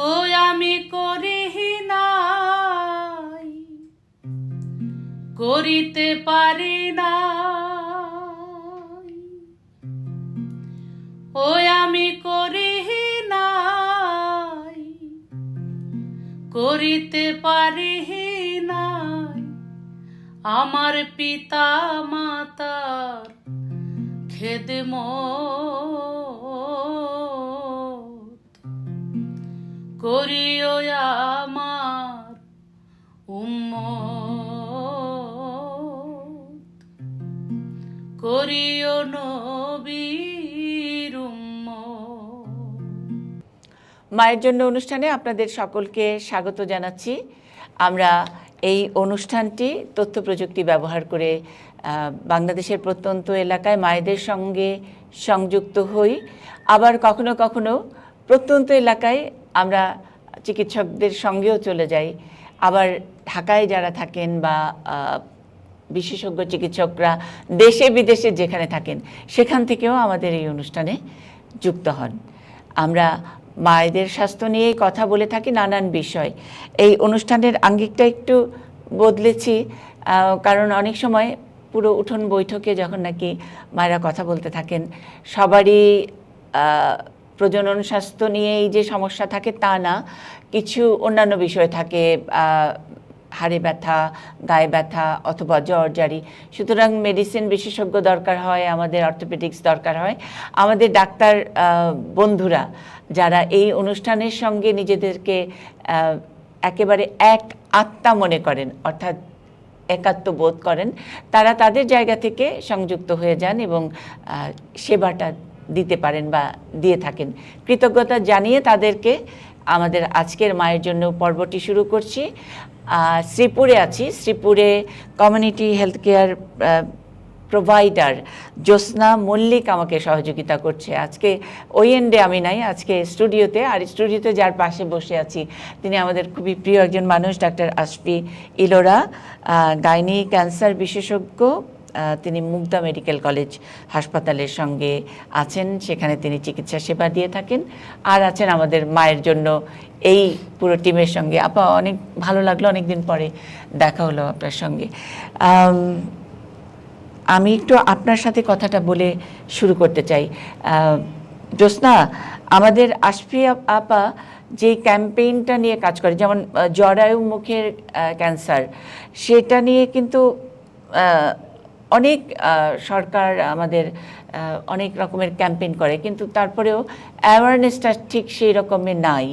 ও আমি করি নাই, করিতে পারি না ও আমি করি নাই, করিতে পারি নাই। আমার পিতা মাতার খেদমত করিও আমার উম্মত। করিও নবীর মায়ের জন্য অনুষ্ঠানে আপনাদের সকলকে স্বাগত জানাচ্ছি। আমরা এই অনুষ্ঠানটি তথ্য প্রযুক্তি ব্যবহার করে বাংলাদেশের প্রত্যন্ত এলাকায় মায়েদের সঙ্গে সংযুক্ত হই। আবার কখনো কখনো প্রত্যন্ত এলাকায় আমরা চিকিৎসকদের সঙ্গেও চলে যাই। আবার ঢাকায় যারা থাকেন বা বিশেষজ্ঞ চিকিৎসকরা দেশে বিদেশে যেখানে থাকেন, সেখান থেকেও আমাদের এই অনুষ্ঠানে যুক্ত হন। আমরা মায়েদের স্বাস্থ্য নিয়েই কথা বলে থাকি নানান বিষয়। এই অনুষ্ঠানের আঙ্গিকটা একটু বদলেছি কারণ অনেক সময় পুরো উঠোন বৈঠকে যখন নাকি মায়েরা কথা বলতে থাকেন, সবারই প্রজনন স্বাস্থ্য নিয়েই যে সমস্যা থাকে তা না। কিছু অন্যান্য বিষয় থাকে হাড়ে ব্যথা, গায়ে ব্যথা অথবা জ্বর, জারি। সুতরাং মেডিসিন বিশেষজ্ঞ দরকার হয়, আমাদের অর্থোপেডিক্স দরকার হয়। আমাদের ডাক্তার বন্ধুরা যারা এই অনুষ্ঠানের সঙ্গে নিজেদেরকে একেবারে এক আত্মা মনে করেন, অর্থাৎ একাত্ম বোধ করেন, তারা তাদের জায়গা থেকে সংযুক্ত হয়ে যান এবং সেবাটা দিতে পারেন বা দিয়ে থাকেন। কৃতজ্ঞতা জানিয়ে তাদেরকে আমাদের আজকের মায়ের জন্য পর্বটি শুরু করছি। শ্রীপুরে আছি। শ্রীপুরে community health care provider Jyotsna Mallick আমাকে সহযোগিতা করছে। আজকে ওই এন্ডে আমি নাই, আজকে স্টুডিওতে আর স্টুডিওতে যার পাশে বসে আছি, তিনি আমাদের খুবই প্রিয় একজন মানুষ, doctor Ashfi Elora gyne cancer বিশেষজ্ঞ তিনি মুগদা মেডিকেল কলেজ হাসপাতালের সঙ্গে আছেন। সেখানে তিনি চিকিৎসা সেবা দিয়ে থাকেন। আর আছেন আমাদের মায়ের জন্য এই পুরো টিমের সঙ্গে। আপা, অনেক ভালো লাগল অনেক দিন পরে দেখা হলো আপনার সঙ্গে। আমি একটু আপনার সাথে কথাটা বলে শুরু করতে চাই। জ্যোৎস্না, আমাদের আশফি আপা যে ক্যাম্পেইনটা নিয়ে কাজ করে, যেমন জরায়ু মুখের ক্যান্সার, সেটা নিয়ে কিন্তু অনেক সরকার আমাদের অনেক রকমের ক্যাম্পেইন করে, কিন্তু তারপরেও অ্যাওয়ারনেসটা ঠিক সেই রকমের নাই।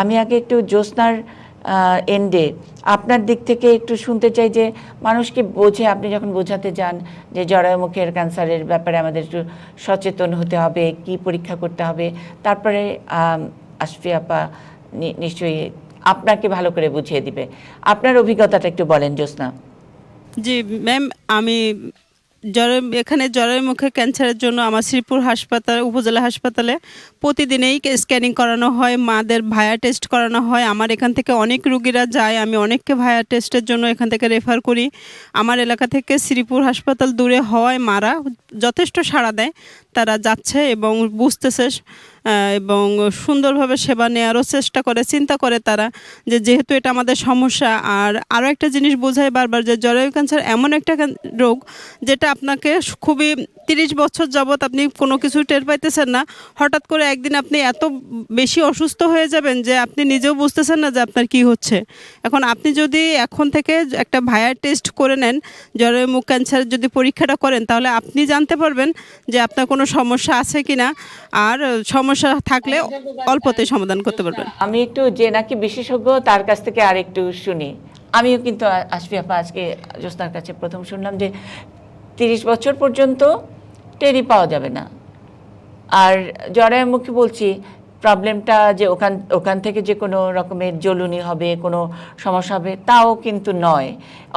আমি আগে একটু জ্যোৎস্নার এন্ডে আপনার দিক থেকে একটু শুনতে চাই যে মানুষকে বোঝে, আপনি যখন বোঝাতে যান যে জরায়ুমুখের ক্যান্সারের ব্যাপারে আমাদের একটু সচেতন হতে হবে, কি পরীক্ষা করতে হবে, তারপরে আশফি আপা নিশ্চয়ই আপনাকে ভালো করে বুঝিয়ে দিবে। আপনার অভিজ্ঞতাটা একটু বলেন জ্যোৎস্না। জি ম্যাম আমি জ্বরের এখানে জ্বরের মুখে ক্যান্সারের জন্য আমার শ্রীপুর হাসপাতাল, উপজেলা হাসপাতালে প্রতিদিনেই স্ক্যানিং করানো হয়, মাদের ভায়া টেস্ট করানো হয়। আমার এখান থেকে অনেক রুগীরা যায়, আমি অনেককে ভায়া টেস্টের জন্য এখান থেকে রেফার করি। আমার এলাকা থেকে শ্রীপুর হাসপাতাল দূরে হওয়ায় মারা যথেষ্ট সাড়া দেয়। তারা যাচ্ছে এবং বুঝতেছে এবং সুন্দরভাবে সেবা নেওয়ারও চেষ্টা করে, চিন্তা করে তারা যে যেহেতু এটা আমাদের সমস্যা। আর আরও একটা জিনিস বোঝায় বারবার যে জরায়ু ক্যান্সার এমন একটা রোগ যেটা আপনাকে খুবই তিরিশ বছর যাবৎ আপনি কোনো কিছু টের পাইতেছেন না, হঠাৎ করে একদিন আপনি এত বেশি অসুস্থ হয়ে যাবেন যে আপনি নিজেও বুঝতেছেন না যে আপনার কি হচ্ছে। এখন আপনি যদি এখন থেকে একটা ভায়ার টেস্ট করে নেন জরায়ু মুখ ক্যান্সার যদি পরীক্ষাটা করেন, তাহলে আপনি জানতে পারবেন যে আপনার কোনো সমস্যা আছে কি না আর সমস্যা থাকলে অল্পতে সমাধান করতে পারবেন। আমি একটু যে নাকি বিশেষজ্ঞ, তার কাছ থেকে আর একটু শুনি। আমিও কিন্তু আ- আশফি আপা আজকে জ্যোৎস্নার কাছে প্রথম শুনলাম যে তিরিশ বছর পর্যন্ত টেরি পাওয়া যাবে না। আর জরায়ুমুখী বলছি, প্রবলেমটা যে ওখান ওখান থেকে যে কোনো রকমের জ্বলুনি হবে, কোনো সমস্যা হবে, তাও কিন্তু নয়।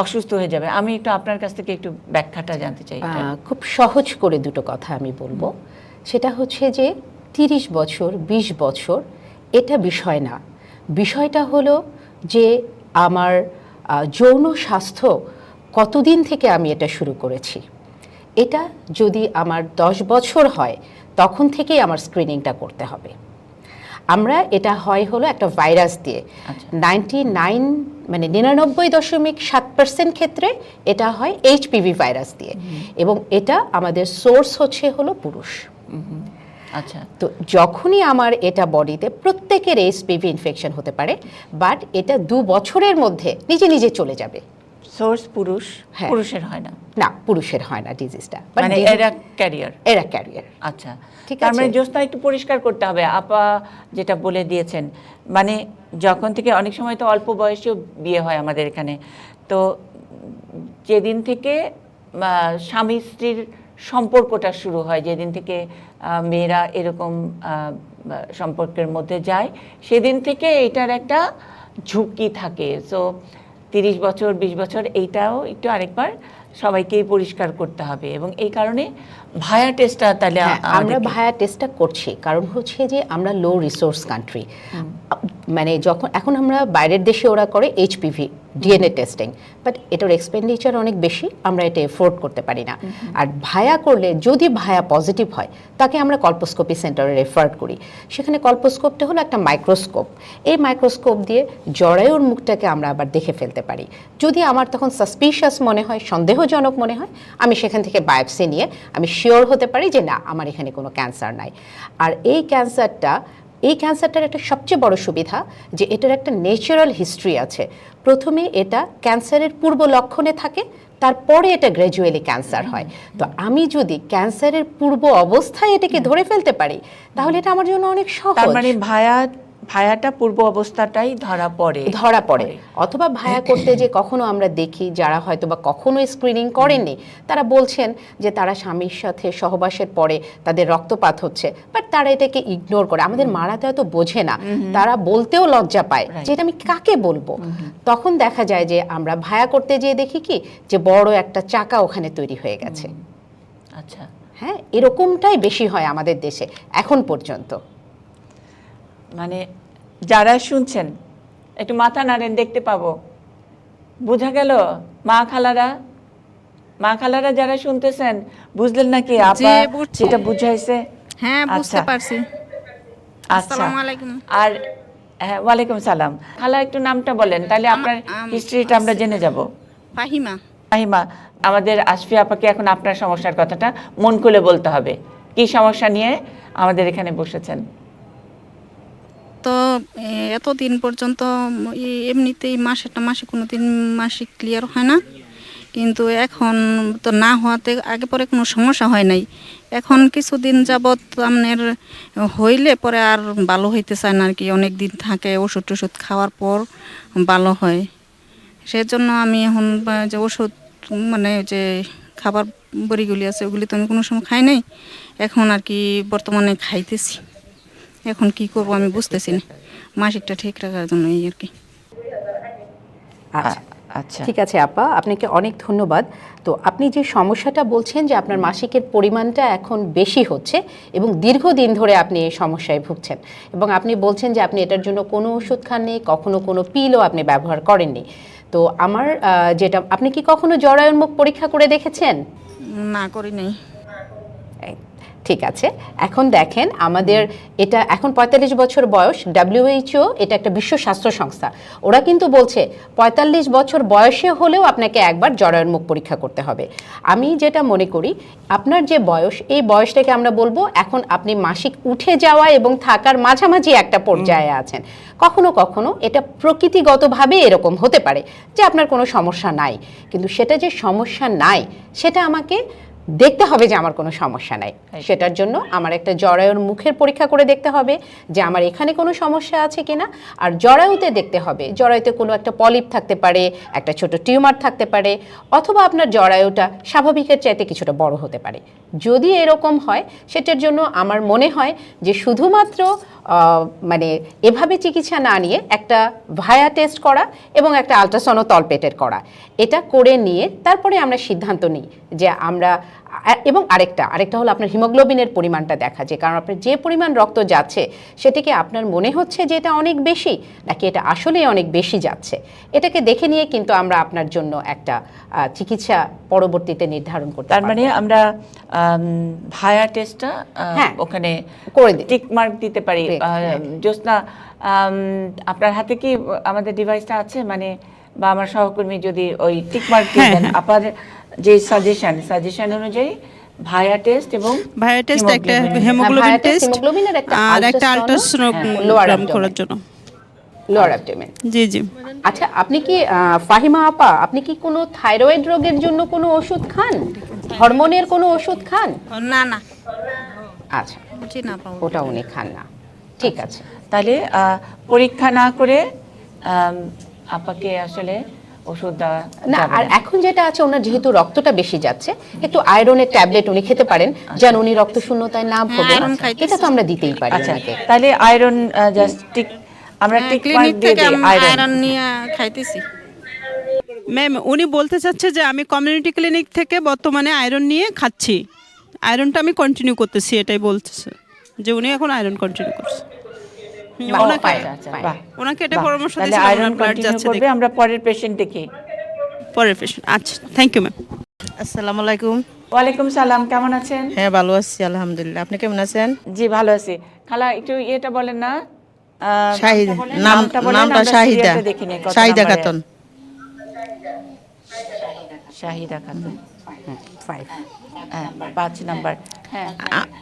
অসুস্থ হয়ে যাবে। আমি একটু আপনার কাছ থেকে একটু ব্যাখ্যাটা জানতে চাই খুব সহজ করে দুটো কথা আমি বলব। সেটা হচ্ছে যে, তিরিশ বছর ২০ বছর, এটা বিষয় না। বিষয়টা হলো যে, আমার যৌন স্বাস্থ্য কতদিন থেকে আমি এটা শুরু করেছি? এটা যদি আমার দশ বছর হয় তখন থেকেই আমার স্ক্রিনিংটা করতে হবে। আমরা এটা হয় হলো একটা ভাইরাস দিয়ে। আচ্ছা। নাইনটি নাইন মানে নিরানব্বই দশমিক সাত পার্সেন্ট ক্ষেত্রে এটা হয় এইচপিভি ভাইরাস দিয়ে। এবং এটা আমাদের সোর্স হচ্ছে হলো পুরুষ। আচ্ছা। তো যখনই আমার এটা বডিতে প্রত্যেকের এইচপিভি ইনফেকশন হতে পারে বাট এটা দু বছরের মধ্যে নিজে নিজে চলে যাবে। সোর্স পুরুষ হ্যাঁ। পুরুষের হয় না। না পুরুষের হয় না ডিজিজটা মানে এরা ক্যারিয়ার এরা ক্যারিয়ার আচ্ছা। ঠিক মানে আছে। জ্যোৎস্না একটু পরিষ্কার করতে হবে। আপা যেটা বলে দিয়েছেন মানে যখন থেকে অনেক সময় তো অল্প বয়সেও বিয়ে হয় আমাদের এখানে তো যেদিন থেকে স্বামী স্ত্রীর সম্পর্কটা শুরু হয় যেদিন থেকে মেয়েরা এরকম সম্পর্কের মধ্যে যায় সেদিন থেকে এটার একটা ঝুঁকি থাকে। সো তিরিশ বছর বিশ বছর এইটাও একটু আরেকবার সবাইকেই পরিষ্কার করতে হবে এবং এই কারণে ভায়া টেস্টটা তাহলে হ্যাঁ, আমরা ভায়া টেস্টটা করছি। কারণ হচ্ছে যে আমরা লো রিসোর্স কান্ট্রি মানে যখন এখন আমরা বাইরের দেশে ওরা করে এইচপিভি ডিএনএ টেস্টিং বাট এটার এক্সপেন্ডিচার অনেক বেশি আমরা এটা এফোর্ড করতে পারি না। আর ভায়া করলে যদি ভায়া পজিটিভ হয় তাকে আমরা কল্পোস্কোপি সেন্টারে রেফার করি। সেখানে কল্পোস্কোপটা হলো একটা মাইক্রোস্কোপ এই মাইক্রোস্কোপ দিয়ে জরায়ুর মুখটাকে আমরা আবার দেখে ফেলতে পারি। যদি আমার তখন সাসপিশিয়াস মনে হয় সন্দেহজনক মনে হয় আমি সেখান থেকে বায়োপসি নিয়ে আমি শিওর হতে পারি যে না আমার এখানে কোনো ক্যান্সার নাই। আর এই ক্যান্সারটা এই ক্যান্সারটার একটা সবচেয়ে বড় সুবিধা যে এটার একটা ন্যাচারাল হিস্ট্রি আছে। প্রথমে এটা ক্যান্সারের পূর্ব লক্ষণে থাকে, তারপরে এটা গ্র্যাজুয়ালি ক্যান্সার হয়। তো আমি যদি ক্যান্সারের পূর্ব অবস্থায় এটাকে ধরে ফেলতে পারি, তাহলে এটা আমার জন্য অনেক সহজ। মানে ভায়া ভায়াটা পূর্ব অবস্থাটাই ধরা পড়ে। ধরা পড়ে। অথবা ভায়া করতে যে কখনো আমরা দেখি যারা হয়তো বা কখনো স্ক্রিনিং করেননি তারা বলছেন যে তারা স্বামীর সাথে সহবাসের পরে তাদের রক্তপাত হচ্ছে বাট তারা এটাকে ইগনোর করে। আমাদের মারাতে হয়তো বোঝে না। তারা বলতেও লজ্জা পায় যে এটা আমি কাকে বলব? তখন দেখা যায় যে আমরা ভায়া করতে যেয়ে দেখি কি যে বড় একটা চাকা ওখানে তৈরি হয়ে গেছে। আচ্ছা। হ্যাঁ এরকমটাই বেশি হয় আমাদের দেশে এখন পর্যন্ত। মানে যারা শুনছেন একটু মাথা নাড়েন দেখতে পাবো। বোঝা গেল? মা খালারা? মা খালারা যারা শুনতেছেন বুঝলেন নাকি আপা যেটা বুঝাইছে? হ্যাঁ বুঝতে আচ্ছা। পারছি আচ্ছা আর হ্যাঁ ওয়ালাইকুম সালাম। খালা একটু নামটা বলেন তাহলে আপনার হিস্ট্রিটা আমরা জেনে যাব। ফাহিমা। আহিমা আমাদের আশফি আপাকে এখন আপনার সমস্যার কথাটা মন খুলে বলতে হবে। কি সমস্যা নিয়ে আমাদের এখানে বসেছেন? তো এ, এতদিন পর্যন্ত এমনিতেই মাসেরটা মাসে কোনো দিন মাসিক ক্লিয়ার হয় না। কিন্তু এখন তো না হওয়াতে আগে পরে কোনো সমস্যা হয় নাই। এখন কিছুদিন যাবৎ আপনার হইলে পরে আর ভালো হইতে চায় না আর কি অনেক দিন থাকে ওষুধ টষুধ খাওয়ার পর ভালো হয়। সেজন্য আমি এখন যে ওষুধ মানে যে খাবার বড়িগুলি আছে ওগুলি তো আমি কোনো সময় খাই নাই। এখন আর কি বর্তমানে খাইতেছি। এখন কি করব আমি বুঝতেছি না। মাসিকটা ঠিক রাখার জন্য এই আর কি। আচ্ছা। আচ্ছা। ঠিক আছে আপা আপনাকে অনেক ধন্যবাদ। তো আপনি যে সমস্যাটা বলছেন যে আপনার মাসিকের পরিমাণটা এখন বেশি হচ্ছে এবং দীর্ঘদিন ধরে আপনি এই সমস্যায় ভুগছেন এবং আপনি বলছেন যে আপনি এটার জন্য কোনো ওষুধ খাননি কখনো কোনো পিলও আপনি ব্যবহার করেননি। তো আমার যেটা আপনি কি কখনো জরায়ুন্মুখ পরীক্ষা করে দেখেছেন? না করি নাই। এই, ঠিক আছে। এখন দেখেন আমাদের এটা এখন পঁয়তাল্লিশ বছর বয়স ডাব্লিউএইচও এটা একটা বিশ্ব স্বাস্থ্য সংস্থা। ওরা কিন্তু বলছে পঁয়তাল্লিশ বছর বয়সে হলেও আপনাকে একবার জরায়ুন্মুখ পরীক্ষা করতে হবে। আমি যেটা মনে করি আপনার যে বয়স এই বয়সটাকে আমরা বলব এখন আপনি মাসিক উঠে যাওয়া এবং থাকার মাঝামাঝি একটা পর্যায়ে আছেন। কখনো কখনো এটা প্রকৃতিগতভাবে এরকম হতে পারে যে আপনার কোনো সমস্যা নাই। কিন্তু সেটা যে সমস্যা নাই সেটা আমাকে দেখতে হবে যে আমার কোনো সমস্যা নাই। সেটার জন্য আমার একটা জরায়ুর মুখের পরীক্ষা করে দেখতে হবে যে আমার এখানে কোনো সমস্যা আছে কিনা। আর জরায়ুতে দেখতে হবে জরায়ুতে কোনো একটা পলিপ থাকতে পারে একটা ছোট টিউমার থাকতে পারে অথবা আপনার জরায়ুটা স্বাভাবিকের চাইতে কিছুটা বড় হতে পারে। যদি এরকম হয় সেটার জন্য আমার মনে হয় যে শুধুমাত্র মানে এভাবে চিকিৎসা না নিয়ে একটা ভায়া টেস্ট করা এবং একটা আলট্রাসনো তলপেটের করা। এটা করে নিয়ে তারপরে আমরা সিদ্ধান্ত নিই যে আমরা এবং আরেকটা আরেকটা হলো আপনার হিমোগ্লোবিনের পরিমাণটা দেখা যায় কারণ আপনার যে পরিমাণ রক্ত যাচ্ছে সেটিকে আপনার মনে হচ্ছে যে এটা অনেক বেশি নাকি এটা আসলে অনেক বেশি যাচ্ছে এটাকে দেখে নিয়ে কিন্তু আমরা আপনার জন্য একটা চিকিৎসা পরবর্তীতে নির্ধারণ করতে তার মানে আমরা আম, ভায়া টেস্টটা হ্যাঁ, ওখানে করে। টিক মার্ক দিতে পারি হ্যাঁ। জ্যোৎস্না আপনার হাতে কি আমাদের ডিভাইসটা আছে মানে বা আমার সহকর্মী যদি ওই টিক মার্ক দিয়ে হ্যাঁ, দেন। আপনার যে সাজেশন সাজেশন অনুযায়ী ভায়া টেস্ট এবং ভাইয়া টেস্ট একটা। হেমোগ্লোবিন টেস্ট একটা আর একটা আল্ট্রাসোনোগ্রাম করার জন্য। লোয়ার অ্যাবডোমেন জি জি। আচ্ছা আপনি কি ফাহিমা আপা আপনি কি কোনো থাইরয়েড রোগের জন্য কোনো ওষুধ খান? হরমোনের কোনো ওষুধ খান? না না। আচ্ছা ওটা উনি খান না। ঠিক আছে। তাহলে আহ, পরীক্ষা না করে আপাকে আসলে ওষুধ দেওয়া না আর এখন যেটা আছে ওনার যেহেতু রক্তটা বেশি যাচ্ছে একটু আয়রনের ট্যাবলেট উনি খেতে পারেন যেন উনি রক্ত শূন্যতায় না ভোগে। iron খাইতেছি। এটা তো আমরা দিতেই পারি আচ্ছা ওনাকে। তাহলে আয়রন জাস্ট আমরা ক্লিনিক থেকে আয়রন। নিয়ে খাইতেছি। ম্যাম উনি বলতে চাচ্ছে যে আমি কমিউনিটি ক্লিনিক থেকে বর্তমানে আয়রন নিয়ে খাচ্ছি। আয়রনটা আমি কন্টিনিউ করতেছি এটাই বলতেছে যে উনি এখন আয়রন কন্টিনিউ করছে। ওনাকে আচ্ছা fine. বাহ। ওনাকে এটা পরামর্শ দিয়েছিলাম আয়রন ব্লাড যাচ্ছে করবে আমরা পরের পেশেন্ট দেখি। পরের পেশেন্ট আচ্ছা থ্যাংক ইউ ম্যাম আসসালামু আলাইকুম। ওয়ালাইকুম সালাম কেমন আছেন? হ্যাঁ ভালো আছি আলহামদুলিল্লাহ। আপনি কেমন আছেন? জি ভালো আছি। খালা একটু ইয়েটা বলেন না শাহিদা নামটা বলেন, নামটা শাহিদা। শাহিদা খাতুন। শাহিদা খাতুন। ফাইভ পাঁচ নাম্বার। হ্যাঁ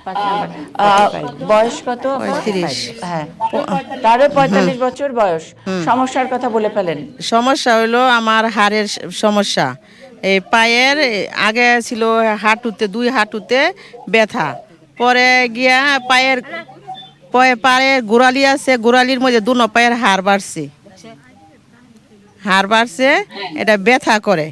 পাঁচ নাম্বার। আহ, বয়স কত? হ্যাঁ তারও পঁয়তাল্লিশ বছর বয়স। সমস্যার কথা বলে ফেলেন। সমস্যা হইল আমার হাড়ের সমস্যা। এই পায়ের আগে ছিল হাঁটুতে দুই হাঁটুতে ব্যথা। পরে গিয়া পায়ের পয়ে পায়ের গোড়ালি আছে গোড়ালির মধ্যে দুনো পায়ের হাড় বাড়ছে। হাড় বাড়ছে এটা ব্যথা করে।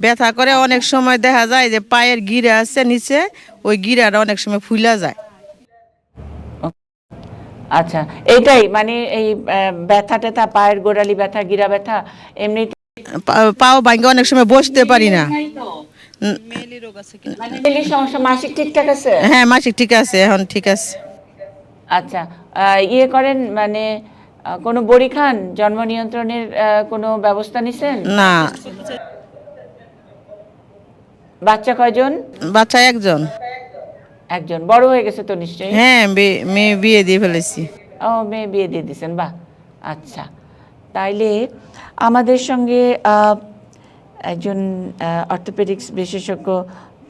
ব্যথা করে অনেক সময় দেখা যায় যে পায়ের গিরা আছে নিচে ওই গিরাটা অনেক সময় ফুলা যায়। আচ্ছা এইটাই মানে এই ব্যথা ট্যাথা পায়ের গোড়ালি ব্যথা গিরা ব্যথা এমনি পা- পাও ভাঙ্গে অনেক সময় বসতে পারি না। ডেলি মাসিক ঠিকঠাক আছে? হ্যাঁ মাসিক ঠিক আছে এখন ঠিক আছে। আচ্ছা আহ, ইয়ে করেন মানে আহ, কোনো বড়ি খান? জন্ম নিয়ন্ত্রণের আহ, কোনো ব্যবস্থা নিছেন? না। বাচ্চা কয়জন? বাচ্চা একজন। একজন। বড় হয়ে গেছে তো নিশ্চয়ই? হ্যাঁ মেয়ে বিয়ে দিয়ে ফেলেছি। ও মেয়ে বিয়ে দিয়ে দিয়েছেন বাহ। আচ্ছা। তাইলে আমাদের সঙ্গে আহ, একজন অর্থোপেডিক্স বিশেষজ্ঞ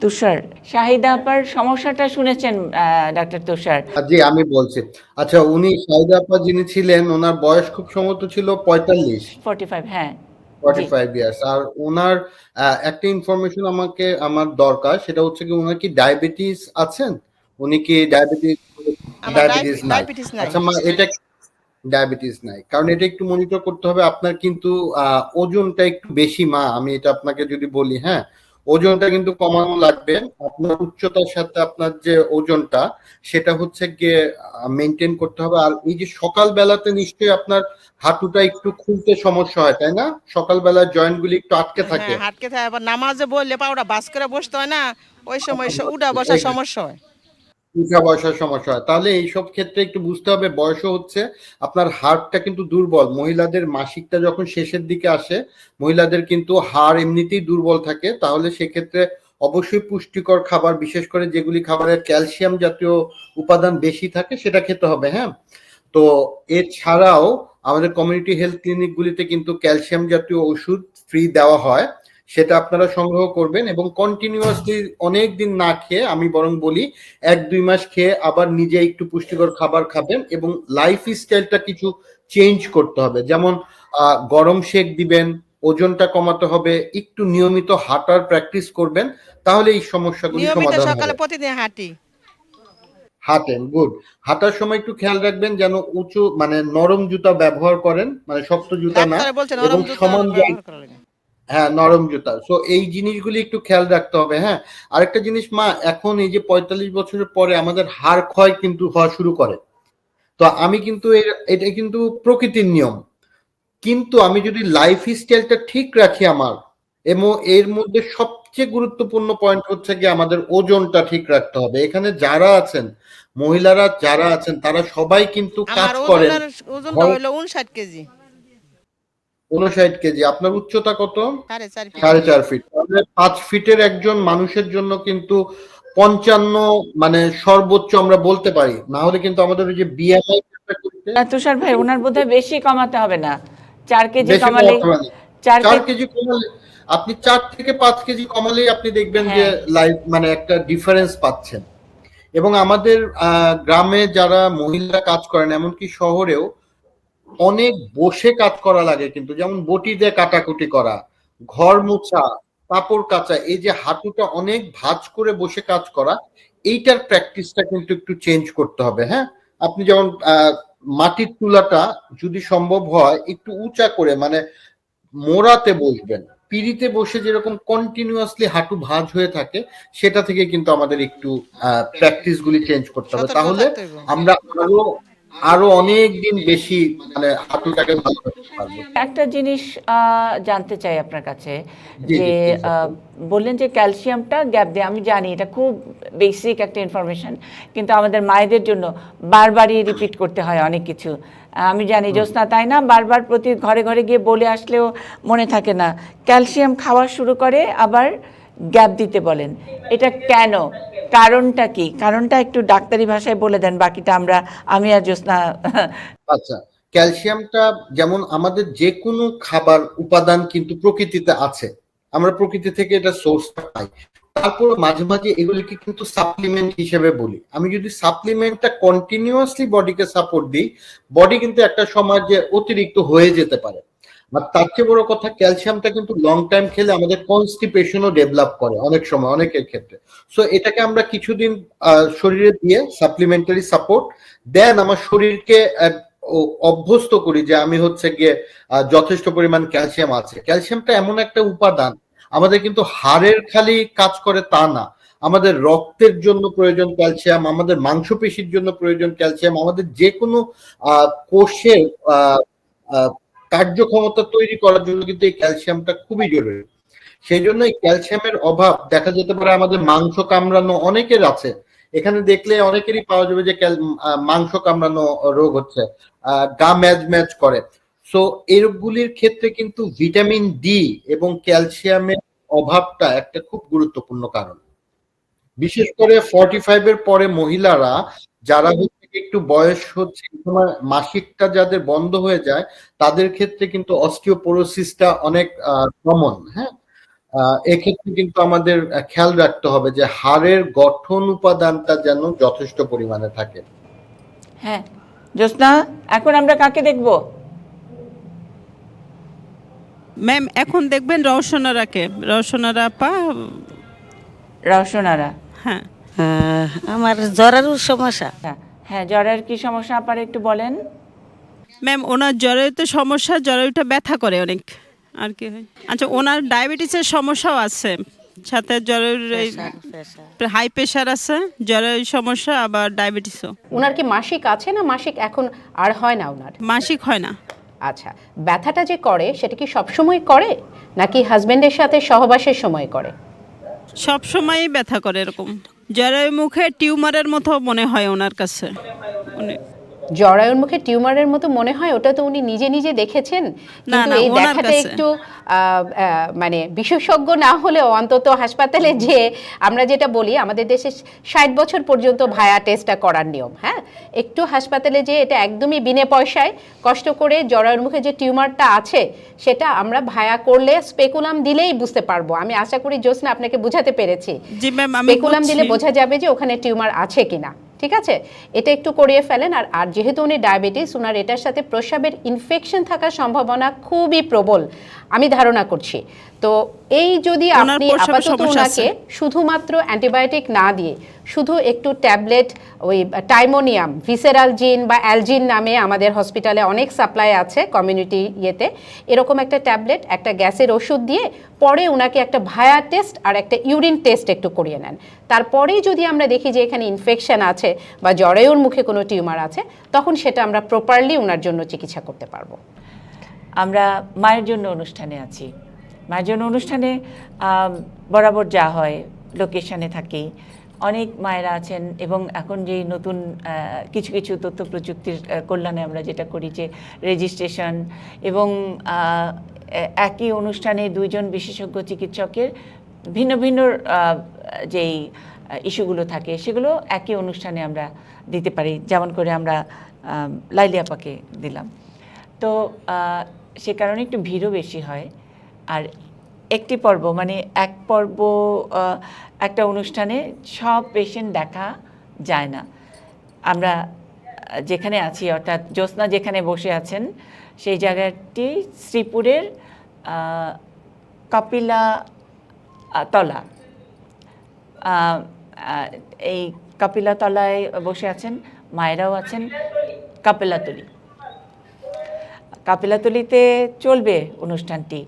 তুষার। শাহিদা আপার সমস্যাটা শুনেছেন ডাক্তার তুষার? জি আমি বলছি। আচ্ছা উনি সাইদা আপা যিনি ছিলেন ওনার বয়স খুব সম্ভবত ছিল পঁয়তাল্লিশ। ফোর্টি ফাইভ হ্যাঁ। ফর্টি ফাইভ ইয়ার্স আর ওনার একটা ইনফরমেশন আমাকে আমার দরকার সেটা হচ্ছে কি ওনার কি ডায়াবেটিস আছেন? উনি কি ডায়াবেটিস ডায়াবেটিস ডায়াবে- নাই? আচ্ছা মা এটা ডায়াবেটিস নাই। কারণ এটা একটু মনিটর করতে হবে। আপনার কিন্তু ওজনটা একটু বেশি মা। আমি এটা আপনাকে যদি বলি হ্যাঁ? ওজনটা কিন্তু কমানো লাগবে। আপনার উচ্চতার সাথে আপনার যে ওজনটা সেটা হচ্ছে গিয়ে মেনটেন করতে হবে। আর এই যে সকাল বেলাতে নিশ্চয়ই আপনার হাঁটুটা একটু খুলতে সমস্যা হয় তাই না? সকালবেলা জয়েন্ট গুলি একটু আটকে থাকে। আটকে থাকে। আবার নামাজে বললে পাউডা বাস করে বসতে হয় না। ওই সময় উঠা বসার সমস্যা হয়। উঠা বসার সমস্যা হয়। তাহলে এইসব ক্ষেত্রে একটু বুঝতে হবে, বয়সও হচ্ছে, আপনার হাড়টা কিন্তু দুর্বল। মহিলাদের মাসিকটা যখন শেষের দিকে আসে, মহিলাদের কিন্তু হাড় এমনিতেই দুর্বল থাকে, তাহলে সেক্ষেত্রে অবশ্যই পুষ্টিকর খাবার, বিশেষ করে যেগুলি খাবারের ক্যালসিয়াম জাতীয় উপাদান বেশি থাকে, সেটা খেতে হবে হ্যাঁ? তো এছাড়াও আমাদের কমিউনিটি হেলথ ক্লিনিকগুলিতে কিন্তু ক্যালসিয়াম জাতীয় ওষুধ ফ্রি দেওয়া হয়। সেটা আপনারা সংগ্রহ করবেন এবং কন্টিনিউয়াসলি অনেক দিন না খেয়ে আমি বরং বলি এক দুই মাস খেয়ে আবার নিজে একটু পুষ্টিকর খাবার খাবেন এবং লাইফ স্টাইলটা কিছু চেঞ্জ করতে হবে। যেমন গরম শেক দিবেন ওজনটা কমাতে হবে একটু নিয়মিত হাঁটার প্র্যাকটিস করবেন তাহলে এই সমস্যাগুলি সমাধান সকালে হবে প্রতিদিন হাঁটি। হাঁটেন গুড হাঁটার সময় একটু খেয়াল রাখবেন যেন উঁচু মানে নরম জুতা ব্যবহার করেন মানে শক্ত জুতা না এবং সমান হ্যাঁ নরম জুতা। সো এই জিনিসগুলি একটু খেয়াল রাখতে হবে হ্যাঁ? আরেকটা জিনিস মা এখন এই যে পঁয়তাল্লিশ বছরের পরে আমাদের হাড় ক্ষয় কিন্তু হওয়া শুরু করে। তো আমি কিন্তু এটা কিন্তু প্রকৃতির নিয়ম। কিন্তু আমি যদি লাইফ স্টাইলটা ঠিক রাখি আমার এবং এর মধ্যে সবচেয়ে গুরুত্বপূর্ণ পয়েন্ট হচ্ছে কি আমাদের ওজনটা ঠিক রাখতে হবে। এখানে যারা আছেন মহিলারা যারা আছেন তারা সবাই কিন্তু কাজ করেন। ওজনটা হইল উনষাট কেজি। উনষাট কেজি আপনার উচ্চতা কত সাড়ে চার ফিট। তাহলে পাঁচ ফিটের একজন মানুষের জন্য কিন্তু পঞ্চান্ন মানে সর্বোচ্চ আমরা বলতে পারি না হলে কিন্তু আমাদের ওই যে বিএমআই তুষার ভাই ওনার বোধহয় বেশি কমাতে হবে না চার কেজি কমালে। চার কেজি কমালে আপনি চার থেকে পাঁচ কেজি কমালেই আপনি দেখবেন যে হ্যাঁ। লাইফ মানে একটা ডিফারেন্স পাচ্ছেন এবং আমাদের আহ, গ্রামে যারা মহিলা কাজ করেন এমনকি শহরেও অনেক বসে কাজ করা লাগে কিন্তু যেমন বটি দিয়ে কাটাকুটি করা ঘর মোছা কাপড় কাচা এই যে হাঁটুটা অনেক ভাঁজ করে বসে কাজ করা এইটার প্র্যাকটিসটা কিন্তু একটু চেঞ্জ করতে হবে হ্যাঁ? আপনি যেমন মাটির তুলাটা যদি সম্ভব হয় একটু উঁচা করে মানে মোড়াতে বসবেন। পিড়িতে বসে যেরকম কন্টিনিউয়াসলি হাঁটু ভাঁজ হয়ে থাকে সেটা থেকে কিন্তু আমাদের একটু প্র্যাকটিস গুলি চেঞ্জ করতে হবে। তাহলে আমরা আরও আরও অনেক দিন বেশি মানে হাঁটুটাকে ভালো করতে পারব। একটা জিনিস জানতে চাই আপনার কাছে যে বললেন যে ক্যালসিয়ামটা গ্যাপ দেয় আমি জানি এটা খুব বেসিক একটা ইনফরমেশন কিন্তু আমাদের মায়েদের জন্য বারবারই রিপিট করতে হয় অনেক কিছু। আমি জানি জ্যোৎস্না তাই না? বারবার প্রতি ঘরে ঘরে গিয়ে বলে আসলেও মনে থাকে না। ক্যালসিয়াম খাওয়া শুরু করে আবার গ্যাপ দিতে বলেন। এটা কেন? কারণটা কি? কারণটা একটু ডাক্তারি ভাষায় বলে দেন, বাকিটা আমরা, আমি আর জ্যোৎস্না আচ্ছা ক্যালসিয়ামটা যেমন আমাদের যে কোনো খাবার উপাদান কিন্তু প্রকৃতিতে আছে। আমরা প্রকৃতি থেকে এটা সোর্সটা পাই। তারপর মাঝে মাঝে এগুলিকে কিন্তু সাপ্লিমেন্ট হিসেবে বলি। আমি যদি সাপ্লিমেন্টটা কন্টিনিউয়াসলি বডিকে সাপোর্ট দিই বডি কিন্তু একটা সময় যে অতিরিক্ত হয়ে যেতে পারে। আর তার চেয়ে বড় কথা, ক্যালসিয়ামটা কিন্তু লং টাইম খেলে আমাদের কনস্টিপেশনও ডেভেলপ করে অনেক সময়, অনেকের ক্ষেত্রে। সো এটাকে আমরা কিছুদিন শরীরে দিয়ে সাপ্লিমেন্টারি সাপোর্ট দেন আমার শরীরকে অভ্যস্ত করি যে আমি হচ্ছে গিয়ে যথেষ্ট পরিমাণ ক্যালসিয়াম আছে। ক্যালসিয়ামটা এমন একটা উপাদান, আমাদের কিন্তু হাড়ের খালি কাজ করে তা না। আমাদের রক্তের জন্য প্রয়োজন ক্যালসিয়াম, আমাদের মাংসপেশির জন্য প্রয়োজন ক্যালসিয়াম, আমাদের যে কোনো কোষের কার্যক্ষমতা তৈরি করার জন্য কিন্তু এই ক্যালসিয়ামটা খুবই জরুরি। সেই জন্য এই ক্যালসিয়ামের অভাব দেখা যেতে পারে আমাদের মাংস কামড়ানো অনেকের আছে। এখানে দেখলে অনেকেরই পাওয়া যাবে যে মাংস কামড়ানো রোগ হচ্ছে গা ম্যাজ ম্যাজ করে। সো এই রোগগুলির ক্ষেত্রে কিন্তু ভিটামিন ডি এবং ক্যালসিয়ামের অভাবটা একটা খুব গুরুত্বপূর্ণ কারণ। বিশেষ করে ফর্টি ফাইভ এর পরে মহিলারা, যারা একটু বয়স হচ্ছে সময় মাসিকটা যাদের বন্ধ হয়ে যায় তাদের ক্ষেত্রে কিন্তু অস্টিওপোরোসিসটা অনেক কমন হ্যাঁ? এক্ষেত্রে কিন্তু আমাদের খেয়াল রাখতে হবে যে হাড়ের গঠন উপাদানটা যেন যথেষ্ট পরিমাণে থাকে। হ্যাঁ। জ্যোৎস্না এখন আমরা কাকে দেখব? ম্যাম এখন দেখবেন রওশনারাকে। রওশনারা আপা? রওশনারা। হ্যাঁ। আমার জ্বরের সমস্যা। হ্যাঁ, জ্বরের কি সমস্যা আপার একটু বলেন? ম্যাম ওনার জ্বরের তো সমস্যা জ্বরে ওইটা ব্যথা করে অনেক। আর কি হয়? আচ্ছা ওনার ডায়াবেটিসের সমস্যাও আছে। সাথে জ্বরের হাই প্রেশার আছে জ্বরের সমস্যা আবার ডায়াবেটিসও। ওনার কি মাসিক আছে না মাসিক এখন আর হয় না ওনার? মাসিক হয় না। আচ্ছা ব্যথাটা যে করে সেটা কি সবসময় করে? নাকি হাজবেন্ডের সাথে সহবাসের সময় করে? সব সময়ই ব্যথা করে এরকম। জ্বরের মুখে টিউমারের মতো মনে হয় ওনার কাছে। জরায়ুর মুখে টিউমারের মতো মনে হয়? ওটা তো উনি নিজে নিজে দেখেছেন। কিন্তু এই দেখাটা একটু মানে বিশেষজ্ঞ না হলেও অন্তত হাসপাতালে যে আমরা যেটা বলি আমাদের দেশে ষাট বছর পর্যন্ত ভায়া টেস্টটা করার নিয়ম হ্যাঁ? একটু হাসপাতালে যে এটা একদমই বিনে পয়সায় কষ্ট করে জরায়ুর মুখে যে টিউমারটা আছে সেটা আমরা ভায়া করলে স্পেকুলাম দিলেই বুঝতে পারব। আমি আশা করি জোসনা আপনাকে বুঝাতে পেরেছি। স্পেকুলাম দিলে বোঝা যাবে যে ওখানে টিউমার আছে কিনা। ঠিক আছে? এটা একটু করিয়ে ফেলেন আর আর যেহেতু উনি ডায়াবেটিস ওনার এটার সাথে প্রস্রাবের ইনফেকশন থাকার সম্ভাবনা খুবই প্রবল। আমি ধারণা করছি। তো এই যদি আপনি আপাতত ওনাকে শুধুমাত্র অ্যান্টিবায়োটিক না দিয়ে শুধু একটু ট্যাবলেট ওই টাইমোনিয়াম ভিসেরাল জিন বা অ্যালজিন নামে আমাদের হসপিটালে অনেক সাপ্লাই আছে কমিউনিটি ইয়েতে। এরকম একটা ট্যাবলেট একটা গ্যাসের ওষুধ দিয়ে পরে ওনাকে একটা ভায়া টেস্ট আর একটা ইউরিন টেস্ট একটু করিয়ে নেন। তারপরেই যদি আমরা দেখি যে এখানে ইনফেকশন আছে বা জরায়ুর মুখে কোনো টিউমার আছে তখন সেটা আমরা প্রপারলি ওনার জন্য চিকিৎসা করতে পারব। আমরা মায়ের জন্য অনুষ্ঠানে আছি। মায়ের অনুষ্ঠানে বরাবর যা হয় লোকেশনে থাকি। অনেক মায়েরা আছেন এবং এখন যেই নতুন কিছু কিছু তথ্য প্রযুক্তির কল্যাণে আমরা যেটা করি যে রেজিস্ট্রেশন এবং একই অনুষ্ঠানে দুইজন বিশেষজ্ঞ চিকিৎসকের ভিন্ন ভিন্ন যেই ইস্যুগুলো থাকে, সেগুলো একই অনুষ্ঠানে আমরা দিতে পারি। যেমন করে আমরা লাইলিয়াপাকে দিলাম। তো সে কারণে একটু ভিড়ও বেশি হয়। আর একটি পর্ব মানে এক পর্ব একটা অনুষ্ঠানে সব পেশেন্ট দেখা যায় না। আমরা যেখানে আছি, অর্থাৎ জ্যোৎস্না যেখানে বসে আছেন, সেই জায়গাটি শ্রীপুরের কপিলা তলা। এই কপিলাতলায় বসে আছেন, মায়েরাও আছেন, কাপিলাতলি। কাপিলাতলিতে চলবে অনুষ্ঠানটি।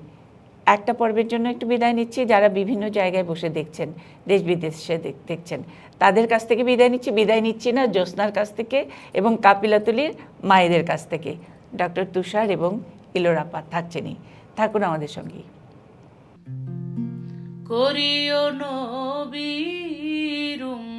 একটা পর্বের জন্য একটু বিদায় নিচ্ছি। যারা বিভিন্ন জায়গায় বসে দেখছেন, দেশ বিদেশে দেখ- দেখছেন, তাদের কাছ থেকে বিদায় নিচ্ছি। বিদায় নিচ্ছি না, জ্যোৎস্নার কাছ থেকে এবং কাপিলাতুলির মায়েদের কাছ থেকে। ডক্টর তুষার এবং ইলোরাপা থাকছেনই। থাকুন আমাদের সঙ্গেই করিও নবীর